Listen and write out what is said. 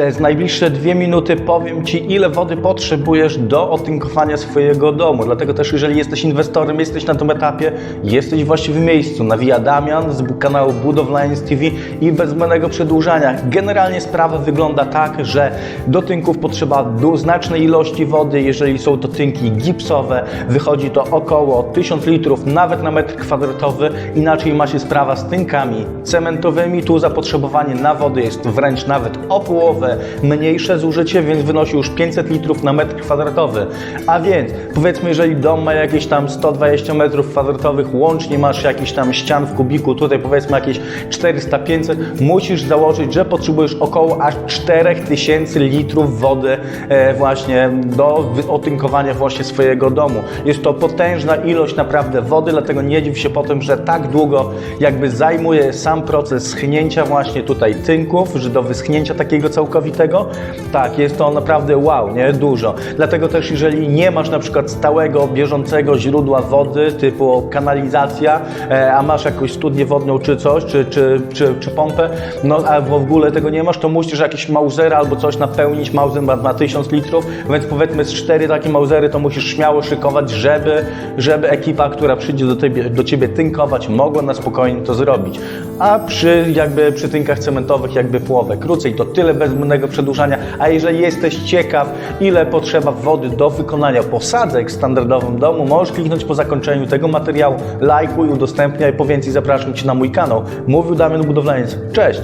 Przez najbliższe dwie minuty powiem Ci, ile wody potrzebujesz do otynkowania swojego domu. Dlatego też, jeżeli jesteś inwestorem, jesteś na tym etapie, jesteś w właściwym miejscu. Nawija Damian z kanału Budowlaniec TV i bez zbędnego przedłużania. Generalnie sprawa wygląda tak, że do tynków potrzeba znacznej ilości wody. Jeżeli są to tynki gipsowe, wychodzi to około 1000 litrów nawet na metr kwadratowy. Inaczej ma się sprawa z tynkami cementowymi. Tu zapotrzebowanie na wodę jest wręcz nawet o połowę mniejsze zużycie, więc wynosi już 500 litrów na metr kwadratowy. A więc powiedzmy, jeżeli dom ma jakieś tam 120 metrów kwadratowych, łącznie masz jakiś tam ścian w kubiku, tutaj powiedzmy jakieś 400-500, musisz założyć, że potrzebujesz około aż 4000 litrów wody e, właśnie do otynkowania właśnie swojego domu. Jest to potężna ilość naprawdę wody, dlatego nie dziw się potem, że tak długo jakby zajmuje sam proces schnięcia właśnie tutaj tynków, że do wyschnięcia takiego całkowitego, tak, jest to naprawdę wow, nie? Dużo. Dlatego też jeżeli nie masz na przykład stałego, bieżącego źródła wody typu kanalizacja, e, a masz jakąś studnię wodną czy coś, czy, czy, czy, czy pompę, no albo w ogóle tego nie masz, to musisz jakieś mauzery albo coś napełnić, mauzer ma, ma 1000 litrów, więc powiedzmy z cztery takie mauzery to musisz śmiało szykować, żeby, żeby ekipa, która przyjdzie do, ciebie, do ciebie tynkować, mogła na spokojnie to zrobić. A przy jakby przy tynkach cementowych jakby połowę krócej, to tyle bez przedłużania. A jeżeli jesteś ciekaw, ile potrzeba wody do wykonania posadzek w standardowym domu, możesz kliknąć po zakończeniu tego materiału, lajkuj, udostępniaj, po więcej zapraszam Cię na mój kanał. Mówił Damian Budowlaniec. Cześć!